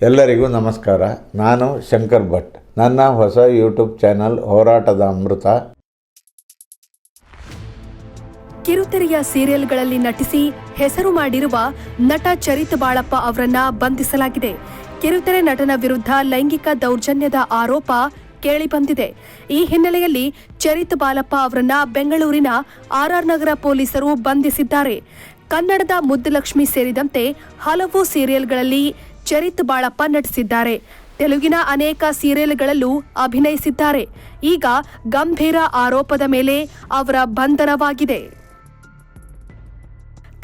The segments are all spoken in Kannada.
ಎಲ್ಲರಿಗೂ ನಮಸ್ಕಾರ. ನಾನು ಶಂಕರ್ ಭಟ್. ನನ್ನ ಹೊಸ ಯೂಟ್ಯೂಬ್ ಚಾನಲ್ ಹೋರಾಟದ ಅಮೃತ. ಕಿರುತೆರೆಯ ಸೀರಿಯಲ್ಗಳಲ್ಲಿ ನಟಿಸಿ ಹೆಸರು ಮಾಡಿರುವ ನಟ ಚರಿತ್ ಬಾಳಪ್ಪ ಅವರನ್ನ ಬಂಧಿಸಲಾಗಿದೆ. ಕಿರುತೆರೆ ನಟನ ವಿರುದ್ಧ ಲೈಂಗಿಕ ದೌರ್ಜನ್ಯದ ಆರೋಪ ಕೇಳಿಬಂದಿದೆ. ಈ ಹಿನ್ನೆಲೆಯಲ್ಲಿ ಚರಿತ್ ಬಾಲಪ್ಪ ಅವರನ್ನ ಬೆಂಗಳೂರಿನ ಆರ್ಆರ್ ನಗರ ಪೊಲೀಸರು ಬಂಧಿಸಿದ್ದಾರೆ. ಕನ್ನಡದ ಮುದ್ದುಲಕ್ಷ್ಮಿ ಸೇರಿದಂತೆ ಹಲವು ಸೀರಿಯಲ್ಗಳಲ್ಲಿ ಚರಿತ್ ಬಾಳಪ್ಪ ನಟಿಸಿದ್ದಾರೆ. ತೆಲುಗಿನ ಅನೇಕ ಸೀರಿಯಲ್ಗಳಲ್ಲೂ ಅಭಿನಯಿಸಿದ್ದಾರೆ. ಈಗ ಗಂಭೀರ ಆರೋಪದ ಮೇಲೆ ಅವರ ಬಂಧನವಾಗಿದೆ.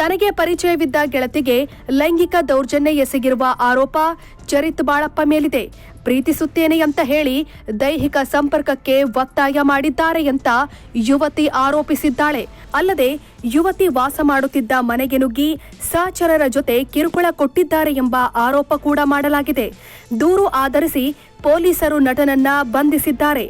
ತನಗೆ ಪರಿಚಯವಿದ್ದ ಗೆಳತಿಗೆ ಲೈಂಗಿಕ ದೌರ್ಜನ್ಯ ಎಸಗಿರುವ ಆರೋಪ ಚರಿತ್ ಬಾಳಪ್ಪ ಮೇಲಿದೆ. ಪ್ರೀತಿಸುತ್ತೇನೆ ಅಂತ ಹೇಳಿ ದೈಹಿಕ ಸಂಪರ್ಕಕ್ಕೆ ಒತ್ತಾಯ ಮಾಡಿದ್ದಾರೆ ಅಂತ ಯುವತಿ ಆರೋಪಿಸಿದ್ದಾಳೆ. ಅಲ್ಲದೆ ಯುವತಿ ವಾಸ ಮಾಡುತ್ತಿದ್ದ ಮನೆಗೆ ನುಗ್ಗಿ ಸಹಚರರ ಜೊತೆ ಕಿರುಕುಳ ಕೊಟ್ಟಿದ್ದಾರೆ ಎಂಬ ಆರೋಪ ಕೂಡ ಮಾಡಲಾಗಿದೆ. ದೂರು ಆಧರಿಸಿ ಪೊಲೀಸರು ನಟನನ್ನ ಬಂಧಿಸಿದ್ದಾರೆ.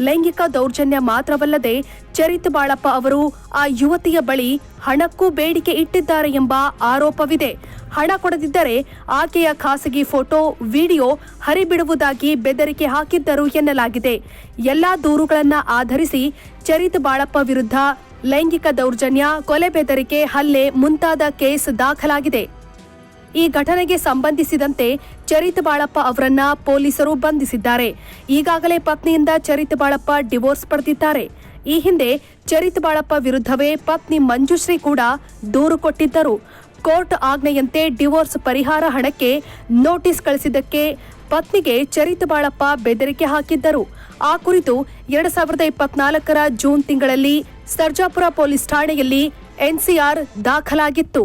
ಲೈಂಗಿಕ ದೌರ್ಜನ್ಯ ಮಾತ್ರವಲ್ಲದೆ ಚರಿತ್ ಬಾಳಪ್ಪ ಅವರು ಆ ಯುವತಿಯ ಬಳಿ ಹಣಕ್ಕೂ ಬೇಡಿಕೆ ಇಟ್ಟಿದ್ದಾರೆ ಎಂಬ ಆರೋಪವಿದೆ. ಹಣ ಕೊಡದಿದ್ದರೆ ಆಕೆಯ ಖಾಸಗಿ ಫೋಟೋ, ವಿಡಿಯೋ ಹರಿಬಿಡುವುದಾಗಿ ಬೆದರಿಕೆ ಹಾಕಿದ್ದರು ಎನ್ನಲಾಗಿದೆ. ಎಲ್ಲಾ ದೂರುಗಳನ್ನ ಆಧರಿಸಿ ಚರಿತ್ ಬಾಳಪ್ಪ ವಿರುದ್ಧ ಲೈಂಗಿಕ ದೌರ್ಜನ್ಯ, ಕೊಲೆ ಬೆದರಿಕೆ, ಹಲ್ಲೆ ಮುಂತಾದ ಕೇಸ್ ದಾಖಲಾಗಿದೆ. ಈ ಘಟನೆಗೆ ಸಂಬಂಧಿಸಿದಂತೆ ಚರಿತ್ ಬಾಳಪ್ಪ ಅವರನ್ನ ಪೊಲೀಸರು ಬಂಧಿಸಿದ್ದಾರೆ. ಈಗಾಗಲೇ ಪತ್ನಿಯಿಂದ ಚರಿತ್ ಬಾಳಪ್ಪ ಡಿವೋರ್ಸ್ ಪಡೆದಿದ್ದಾರೆ. ಈ ಹಿಂದೆ ಚರಿತ್ ಬಾಳಪ್ಪ ವಿರುದ್ಧವೇ ಪತ್ನಿ ಮಂಜುಶ್ರೀ ಕೂಡ ದೂರು ಕೊಟ್ಟಿದ್ದರು. ಕೋರ್ಟ್ ಆಜ್ಞೆಯಂತೆ ಡಿವೋರ್ಸ್ ಪರಿಹಾರ ಹಣಕ್ಕೆ ನೋಟಿಸ್ ಕಳಿಸಿದ್ದಕ್ಕೆ ಪತ್ನಿಗೆ ಚರಿತ್ ಬಾಳಪ್ಪ ಬೆದರಿಕೆ ಹಾಕಿದ್ದರು. ಆ ಕುರಿತು ಎರಡ್ ಸಾವಿರದ ಇಪ್ಪತ್ನಾಲ್ಕರ ಜೂನ್ ತಿಂಗಳಲ್ಲಿ ಸರ್ಜಾಪುರ ಪೊಲೀಸ್ ಠಾಣೆಯಲ್ಲಿ ಎನ್ಸಿಆರ್ ದಾಖಲಾಗಿತ್ತು.